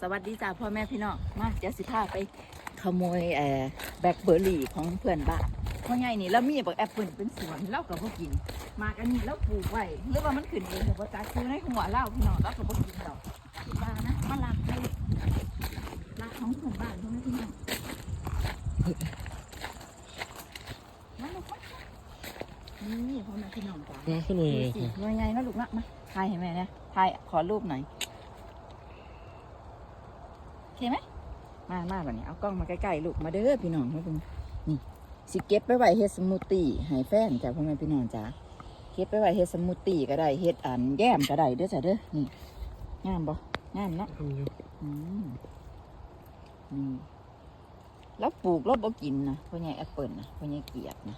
สวัสดีจ้าพ่อแม่พี่น้องมาเดี๋ยวสิพาไปขโมยเอ่อแบล็คเบอร์รี่ของเพื่อนบ้านพ่อใหญ่นี่แล้วมีบักแอปเปิลเป็นสวนเล่ากับพวกกิน มากอันนี้แล้วปลูกไว้หรือว่ามันขึ้นเองแต่ว่าจากซื้อในหัวเล่าพี่น้องแล้วกับพวกกินดอกคิดว่านะมาลักไปลักของเพื่อนบ้านพ่อแม่พี่น้องมาลูกมานี่พ่อแม่พี่น้องจ้ามาขึ้นมาดูเลยสิหน่วยไงนะลูกนะมาถ่ายให้แม่นะถ่ายขอรูปหน่อยโอ เคไหมมามาแบบนี้เอากล้องมาใกล้ๆลูกมาเด้อพี่น้องมาดูนี่สิเก็บไปไว้เฮ็ดสมูทตี้ให้แฟนจ้ะพ่อแม่พี่น้องจ้าเก็บไปไว้เฮ็ดสมูทตี้ก็ได้เฮ็ดอันแย้มก็ได้เด้อจ้ะเด้อนี่งามบ่งามเนาะทำอยู่อืมนี่แล้วปลูกแล้วบ่กินนะพ่อใหญ่แอปเปิลนะพ่อใหญ่เกลียดนะ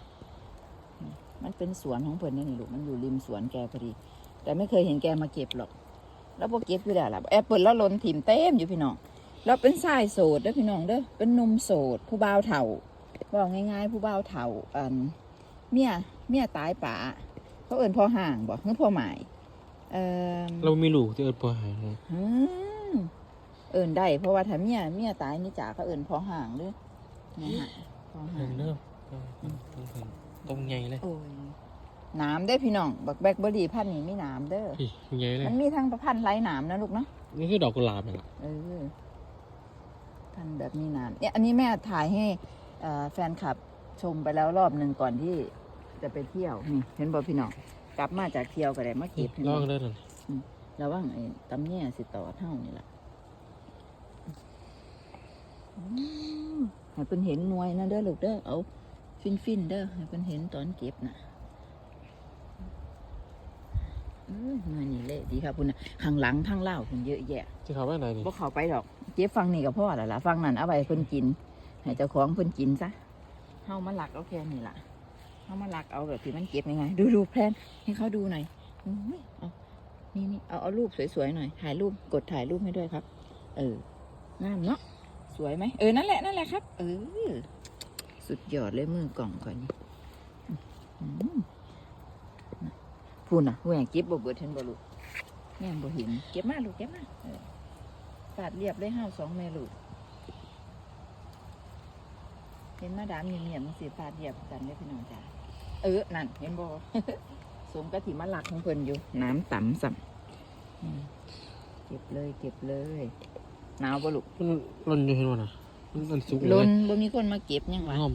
มันเป็นสวนของเพิ่นนี่นี่ลูกมันอยู่ริมสวนแกพอดี แต่ไม่เคยเห็นแกมาเก็บหรอก แล้วพอเก็บอยู่แล้วล่ะแอปเปิลแล้วหล้นถิ่มเต็มอยู่พี่น้อง แล้วเป็นสายโสดเด้อพี่น้องเด้อเป็นหนุ่มโสด ผู้บ่าวเฒ่าบอกง่ายๆ ผู้บ่าวเฒ่าอันเมียเมียตายป่าเขาเอิ้นพ่อห่างบอกคือพ่อหมายเอ่อเรามีลูกที่เอิดพอหายนะอืมเอิ้นได้เพราะว่าถ้าเมียเมียตายนี่จ๋าเขาเอิ้นพ่อห่างหรือนะฮะพ่อเห็ห่างนเริ่มตรงถึงตรงใหญ่เลยโอ้ยน้ำเด้อพี่น้องบักแบล็คเบอร์รี่พันธุ์นี้มีน้ำเด้อพี่ใหญ่เลยมันมีทั้งประพันธุ์ไร้หนามนะลูกเนาะนี่คือดอกกุหลาบเหรอเออ พันธุ์แบบมีหนามเนี่ยอันนี้แม่ถ่ายให้เอ่อแฟนคลับชมไปแล้วรอบหนึ่งก่อนที่จะไปเที่ยวนี่เห็นบอพี่น้องกลับมาจากเที่ยวก็ได้มาเก็บลองได้เลยระวังไอ้ตำเนี่ยสิต่อเท่านี่แหละอืมให้เพิ่นเห็นหน่วยนะเด้อลูกเด้อเอา ฟินฟินๆเด้อให้เพิ่นเห็นตอนเก็บน่ะเอ้ยหน่วยนี่เละดีครับคุณนะข้างหลังทางเล่าวเพิ่นเยอะแยะจะเข้าไปไหนนี่บ่เข้าไปดอก เจ็บฟังนี่กับพ่อและล่ะฟังนั่นเอาไปเพิ่นกิน ให้เจ้าของเพิ่นกินซะเฮามาหลักเอาแค่นี้ล่ะเฮามาหลักเอาแบบที่มันเก็บยังไงดูดูแพลนให้เขาดูหน่อยอุ้ยเอานี่นี่เอาเอารูปสวยๆหน่อยถ่ายรูปกดถ่ายรูปให้ด้วยครับ เอองามเนาะสวยไหมเออนั่นแหละนั่นแหละครับ เออ สุดยอดเลยมือกล่องก่อนนี่อืม พูดน่ะแหวงเก็บบ่เบิดเห็นบ่ลูกแง่บ่เห็นเก็บมาลูกเก็บมาเออฝาดเรียบได้ห้าสองแม่ลูกเห็นมาดามเงียบๆมันสีฝาดเรียบกันได้อพี่น้องจ้าเออนั่นเห็นบ่สมกะทิมาหลักของเพิ่นอยู่ น้ำต่ำสัมอืมเก็บเลย เก็บเลยหนาวบ่ลูกมันร่นอยู่เห็นมั้ยนะมันมันสุกเลล้ยนบ่มีคนมาเก็บหยังวะง่อม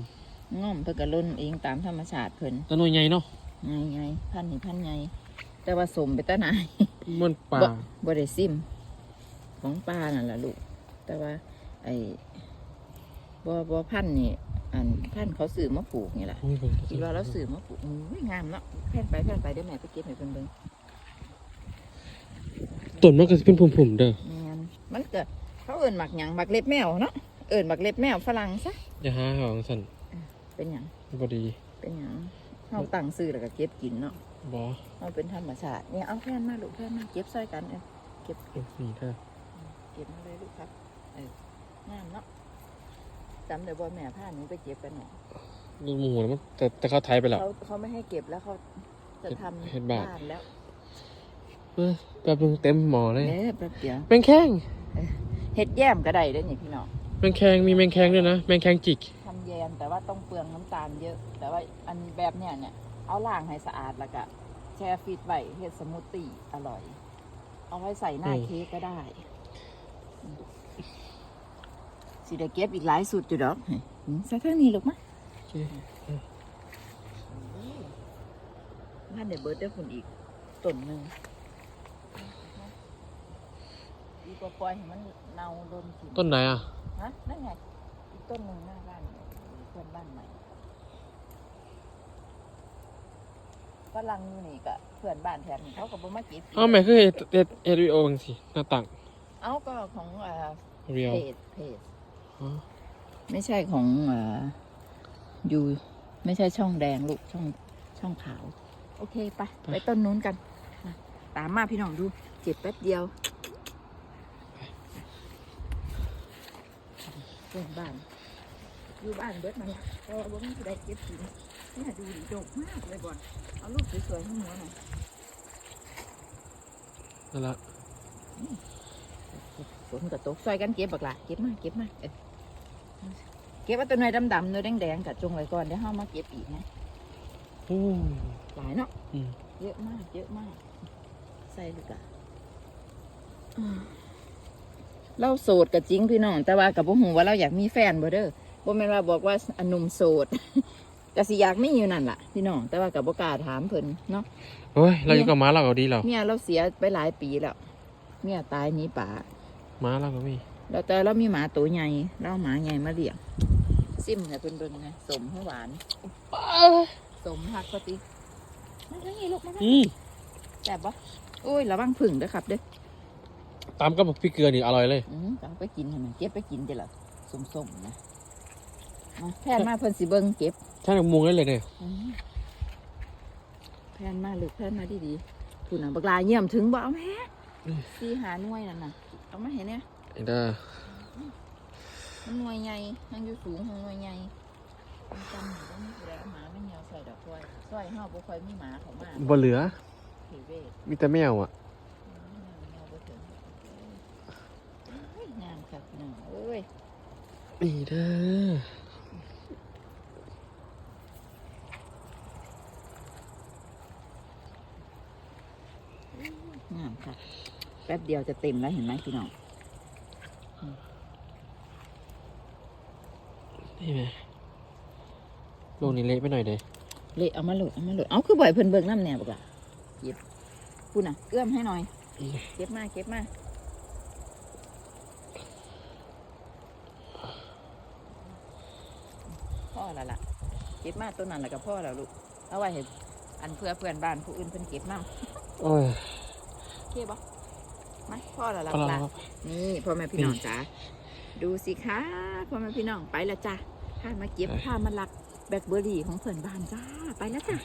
ง่อมเพิ่นก็ล้นเองตามธรรมชาติเพิ่นแต่หน่วยใหญ่เนาะ ไงไงพันนี่พันไงแต่ว่าสมไปตะนายมันป่าบ่ได้ซิม ของป้านั่นล่ะลูก แต่ว่า ไอ้บ่บ่พันธุ์นี่อันพันธุ์เขาซื้อมาปลูกนี่แหละโอ้ยเบิ่งคิดว่าเราซื้อมาปลูกอุ้ยงามเนาะแผ่นไปแผ่นไปเดี๋ยวแม่ไปเก็บให้เพิ่นเบิ่งต้นมันก็สิเป็นพุ่มๆเด้อแม่นมันก็เขาเอิ้นหมักหยังหมักเล็บแมวเนาะเอิ้นหมักเล็บแมวฝรั่งซะอย่าหาหองสั่นเป็นหยังบ่ดี เป็นหยัง เฮาตั้งซื้อแล้วก็เก็บกินเนาะบ่เฮาเป็นธรรมชาติเนี่ยเอาแผ่นมาลูกแผ่นมาเก็บใส่กันเออนี่เด้อเก็บมาเลยลูกครับเอองามเนาะจำได้บ่แม่พาหนูไปเก็บกันเนาะลูกหมูนะมันแต่แต่เขาไทยไปแล้วเขาเขาไม่ให้เก็บแล้วเขาจะทำเห็นบ้านแล้วเออแป๊บนึงเต็มหมอเลยเอ๊ะแป๊บเดียวแมงแข้งเห็ดแย้มก็ได้เด้อนี่พี่น้องแมงแข้งมีแมงแข้งด้วยนะแมงแข้งจิก ทำแยมแต่ว่าต้องเปลืองน้ำตาลเยอะ แต่ว่าอันแบบเนี้ยเนี่ยเอาล้างให้สะอาดแล้วก็แช่ฟรีดไว้เฮ็ดสมูทตี้อร่อย เอาไว้ใส่หน้าเค้กก็ได้อืมสิได้เก็บอีกหลายสูตรอยู่ดอกอืมใส่เท่านี้ลูกมะโอเคท่านเดี๋ยวเบิร์ดได้คุณอีกต้นหนึ่งดีกว่าปล่อยให้มันเน่าโดนกินต้นไหนอะฮะนั่นไงอีกต้นหนึ่งหน้าบ้านเพื่อนบ้านใหม่ฝรั่งอยู่นี่ก็เพื่อนบ้านแถบนี้เขาก็บ่มาเก็บเอ้าแม่คือเฮ็ดเฮ็ดเฮ็ดวิดีโอจังซี่หน้าต่างเอาก็ของเอ่อเรียวเพจเพจอ๋อไม่ใช่ของเอ่ออยู่ไม่ใช่ช่องแดงลูกช่องช่องขาว โอเคไปไปต้นนู้นกันมาตามมาพี่น้องดูเจ็บแป๊บเดียวเพื่อนบ้าน อยู่บ้านเบิดมันละเพราะว่าบ่มีผู้ใดเก็บกินเนี่ยดูดิดกมากเลยบ่อนเอารูปสวยๆให้หัวหน่อยนั่นละเฝนก็ตกซอยกันเก็บบักละเก็บมาเก็บมาเอ้ยเก็บเอาตัวหน่อยดำๆเนื้อแดงๆกับจงไว้ก่อนเดี๋ยวเฮามาเก็บอีกนะโอ้หลายเนาะอืมเยอะมากเยอะมาก ใส่ลูกอะเราโสดกับจริงพี่น้อง แต่ว่ากับบ่หูว่าเราอยากมีแฟนบ่เด้อ บ่แม่นว่าบอกว่าอันหนุ่มโสดก็สิอยากมีอยู่นั่นล่ะพี่น้องแต่ว่ากับบ่กล้าถามเพิ่นเนาะโอ้ยเราอยู่กับม้าเราก็ดีแล้วเมียเราเสียไปหลายปีแล้วเมียตายหนี้ป่าม้าเราก็มีแล้วแต่เรามีหมาตัวใหญ่เราเอาหมาใหญ่มาเลี้ยงซิมให้เพิ่นเบิ่งไงสมให้หวานสมหักปติมาทางนี้ลูกมาทางอืนี้มแซ่บปะโอ้ยระวังผึ่งเด้อครับเด้อตามกับพริกเกลือนี่อร่อยเลยอืมเอาไปกินให้มันเก็บไปกินเดี๋ยวละสมๆนะ มาแพนมาเพิ่นสิเบิ่งเก็บใช่มุงได้เลยเนี่ยอืมแพนมาลูกแพนมาดีๆผู้น่ะบักลาเยี่ยมถึงบ่เอาแม่สี่หาหน่วยนั่นน่ะเอามาเห็นเนี่ยไอ้เด้อมันหน่วยใหญ่มันอยู่สูงของหน่วยใหญ่มันจำอยู่ว่ามีผู้ใดเอาหมาไม่เหนียวใส่ดอกซอยซอยเฮาบ่ค่อยมีหมาเขามาบ่เหลือ ถือเวท มีแต่แมวอะแมวบ่ถึงเอ้ยงามครับพี่น้องเอ้ย นี่เด้อ งาม ค่ะ แป๊บเดียวจะเต็มแล้วเห็นไหมพี่น้องนี่ไหมลูกนี่เละไปหน่อยเด้เละเอามาโหลดเอามาโหลดเอาคือบ่อยเพิ่นเบิ่งน้ำแนวบอกล่ะเก็บพูดน่ะเอื้อมให้หน่อย เก็บมาเก็บมาพ่อและล่ะ เก็บมาตัวนั้นแหละกับพ่อแล้วลูก เอาไว้เห็นอันเพื่อเพื่อนบ้านผู้อื่นเพิ่นเก็บมาโอ้ยโอ เคบ่มาพ่อและล่ะพอล่ะแล้วนี่พ่อแม่พี่น้องจ๋าดูสิคะพ่อแม่พี่น้องไปแล้วจ้ะพามาเก็บพามาลักแบล็คเบอร์รี่ของเพื่อนบ้านจ้าไปแล้วจ้ะ